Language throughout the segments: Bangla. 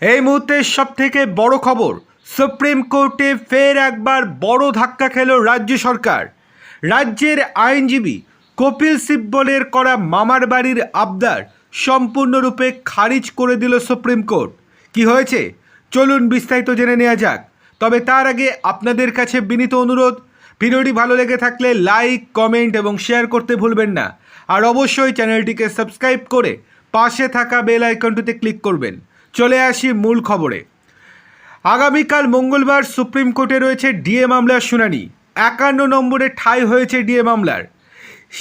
এই মুহূর্তের সব থেকে বড় খবর, সুপ্রিম কোর্টে ফের একবার বড় ধাক্কা খেল রাজ্য সরকার। রাজ্যের আইনজীবী কপিল সিব্বলের করা মামার বাড়ির আবদার সম্পূর্ণরূপে খারিজ করে দিল সুপ্রিম কোর্ট। কি হয়েছে? চলুন বিস্তারিত জেনে নেওয়া যাক। তবে তার আগে আপনাদের কাছে বিনীত অনুরোধ, ভিডিওটি ভালো লেগে থাকলে লাইক, কমেন্ট এবং শেয়ার করতে ভুলবেন না। আর অবশ্যই চ্যানেলটিকে সাবস্ক্রাইব করে পাশে থাকা বেল আইকনটিতে ক্লিক করবেন। চলে আসি মূল খবরে। আগামীকাল মঙ্গলবার সুপ্রিম কোর্টে রয়েছে ডিএ মামলার শুনানি। একান্ন নম্বরে ঠাঁই হয়েছে ডিএ মামলার।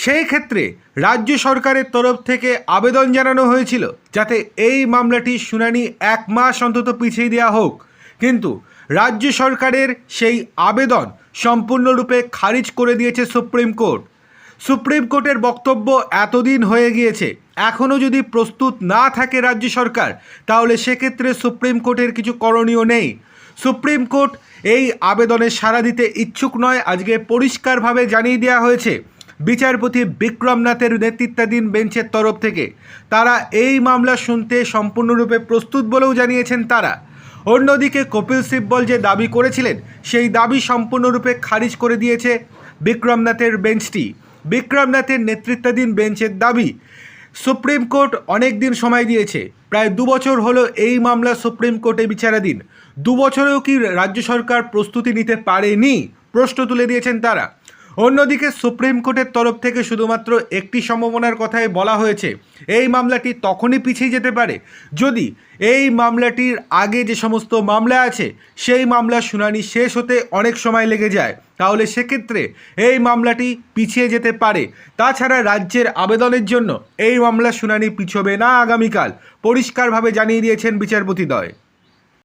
সেই ক্ষেত্রে রাজ্য সরকারের তরফ থেকে আবেদন জানানো হয়েছিল যাতে এই মামলাটির শুনানি এক মাস অন্তত পিছিয়ে দেওয়া হোক। কিন্তু রাজ্য সরকারের সেই আবেদন সম্পূর্ণরূপে খারিজ করে দিয়েছে সুপ্রিম কোর্ট। সুপ্রিম কোর্টের বক্তব্য এতদিন হয়ে গিয়েছে এখনও যদি প্রস্তুত না থাকে রাজ্য সরকার, তাহলে সেক্ষেত্রে সুপ্রিম কোর্টের কিছু করণীয় নেই। সুপ্রিম কোর্ট এই আবেদনে সাড়া দিতে ইচ্ছুক নয়। আজকে পরিষ্কারভাবে জানিয়ে দেওয়া হয়েছে, বিচারপতি বিক্রমনাথের নেতৃত্বাধীন বেঞ্চের তরফ থেকে। তারা এই মামলা শুনতে সম্পূর্ণরূপে প্রস্তুত বলেও জানিয়েছেন তারা। অন্যদিকে কপিল সিব্বল যে দাবি করেছিলেন, সেই দাবি সম্পূর্ণরূপে খারিজ করে দিয়েছে বিক্রমনাথের বেঞ্চটি। বিক্রমনাথের নেতৃত্বাধীন বেঞ্চের দাবি সুপ্রিম কোর্ট অনেক দিন সময় দিয়েছে। প্রায় দু বছর হলো এই মামলা সুপ্রিম কোর্টে বিচারাধীন। দু বছরেও কি রাজ্য সরকার প্রস্তুতি নিতে পারেনি? প্রশ্ন তুলে দিয়েছেন তারা। অন্যদিকে সুপ্রিম কোর্টের তরফ থেকে শুধুমাত্র একটি সম্ভাবনার কথাই বলা হয়েছে। এই মামলাটি তখনই পিছিয়ে যেতে পারে। যদি এই মামলাটির আগে যে সমস্ত মামলা আছে, সেই মামলার শুনানি শেষ হতে অনেক সময় লেগে যায়। তাহলে সেক্ষেত্রে এই মামলাটি পিছিয়ে যেতে পারে। তাছাড়া রাজ্যের আবেদনের জন্য এই মামলার শুনানি পিছবে না আগামীকাল, পরিষ্কারভাবে জানিয়ে দিয়েছেন বিচারপতিদ্বয়